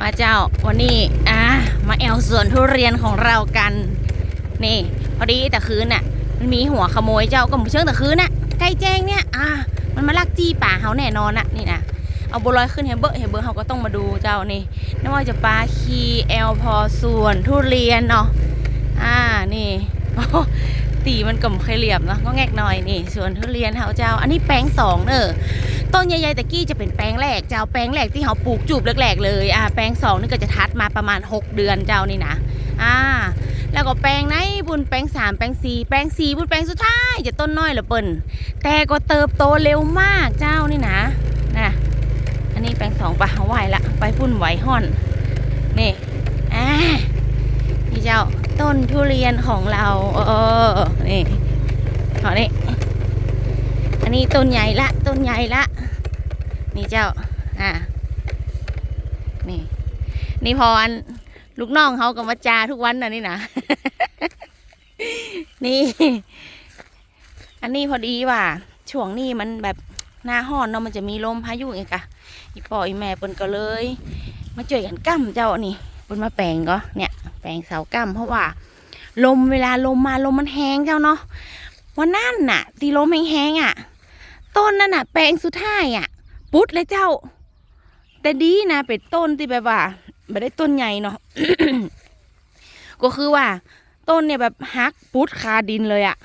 มาเจ้าวันนี้อะมาแอลสวนทุเรียนของเรากัน นี่ พอดีแต่คืนน่ะ มันมีหัวขโมยเจ้าก็หมูเชิงแต่คืนน่ะใกล้แจ้งเนี่ยอะมันมาลักจี้ป่าเขาแน่นอนน่ะนี่นะเอาบัวลอยขึ้นเฮเบอร์เฮเบอร์เขาก็ต้องมาดูเจ้านี่ไม่ว่าจะปลาคีแอลพอส่วนทุเรียนเนาะอ่านี่ตีมันกลมเคยเหลี่ยมเนาะก็แงกหน่อยนี่สวนทุเรียนเขาเจ้า อันนี้แปลงสองเนอะ ต้นใหญ่ๆตะกี้จะเป็นแปลงแรกเจ้าแปลงแรกที่เขาปลูกจูบแรกๆเลยอ่าแปลงสองนี่ก็จะทัดมาประมาณ 6 เดือนเจ้านี่นะอ่าแล้วก็แปลงไหนบุญแปลงสามแปลงสี่แปลงสี่บุญแปลงสุดท้ายจะต้นน้อยเหรือเปิ่นแต่ก็เติบโตเร็วมากเจ้านี่นะนะอันนี้แปลงสองปะไหวละไปพุ่นไหวห่อนนี่อ่านี่เจ้าต้นทุเรียนของเราเออนี่ขอนี่ อันนี้ต้นใหญ่ละ ต้นใหญ่ละ นี่เจ้า อ่า นี่ นี่พออันลูกน้องเขาก็มาจาทุกวันนะนี่นะ นี่ อันนี้พอดีว่า ช่วงนี้มันแบบหน้าห้อนเนาะมันจะมีลมพายุเองกะอีปออีแม่เปิ้นก็เลย มาช่วยกันกั้มเจ้านี่เปิ้นมาแปลงก็เนี่ยแปลงเสากั้มเพราะว่า ลมเวลาลมมาลมมันแห้งเจ้าเนาะวันนั้นน่ะ ตีลมแห้งๆอะ ต้นนั่นน่ะ แปลงสุดท้ายอะ ปุ๊ดเลยเจ้า แต่ดีนะเป็นต้นที่แบบว่าไม่ได้ต้นใหญ่เนาะก็คือว่า ต้นเนี่ยแบบฮักปุ๊ดคาดินเลยอะ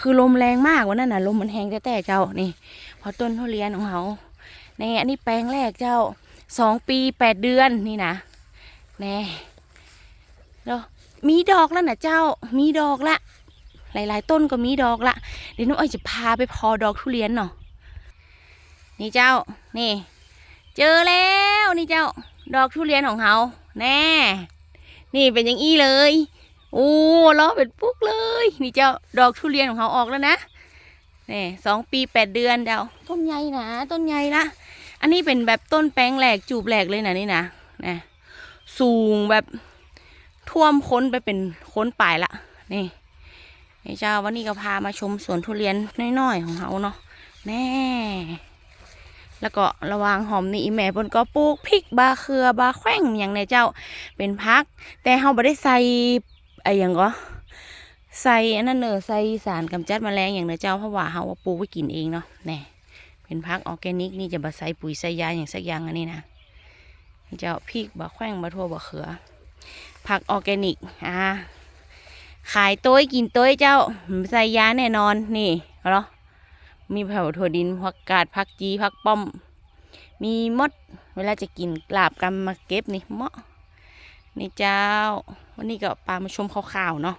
คือลมแรงมากวันนั้นน่ะ ลมมันแห้งแต่แต่เจ้านี่ พอต้นทุเรียนของเขาในอันนี้แปลงแรกเจ้าสองปีแปดเดือนนี่นะแน่แล้วมีดอกแล้วนะเจ้า มีดอกละ หลายๆ ต้นก็มีดอกละเดี๋ยวน้องอ้อยจะพาไปพอดอกทุเรียนเนาะนี่เจ้านี่ เจอแล้วนี่เจ้า ดอกทุเรียนของเขาแน่ นี่เป็นอย่างอี้เลยโอ้ล้อเป็นปุ๊กเลย นี่เจ้าดอกทุเรียนของเขาออกแล้วนะนี่สองปีแปดเดือนเจ้าต้นใหญ่นะต้นใหญ่ละอันนี้เป็นแบบต้นแป้งแหลกจูบแหลกเลยนะนี่นะนะสูงแบบท่วมค้นไปเป็นค้นปลายละนี่ นี่เจ้าวันนี้ก็พามาชมสวนทุเรียนน้อยๆของเขาเนาะแน่ แล้วก็ระวางหอมนี่อีแม่เพิ่นก็ปลูกพริกบาเคือบาแข้งอย่างในเจ้าเป็นพัก แต่เฮาบ่ได้ใส่ไอ้หยังก็ใส่อันนั้นเนอใส่สารกำจัดแมลงอย่างเนอเจ้าเพราะว่าเฮาปลูกไว้กินเองเนาะแน่เป็นพักออร์แกนิกนี่จะบ่ใส่ปุ๋ยใส่ยาอย่างสักอย่างอันนี้นะนี่เจ้าพริกบาแข้งบาทั่วบาเขือผักออร์แกนิกอ่า ขายต้วยกินต้วยเจ้าใส่ยาแน่นอนนี่เหรอมีแผ่วถั่วดินผักกาดผักจีผักป้อม มีมด เวลาจะกินกลาบกันมาเก็บนี่เมาะนี่เจ้า วันนี้ก็ปลามาชมข่าวๆเนาะ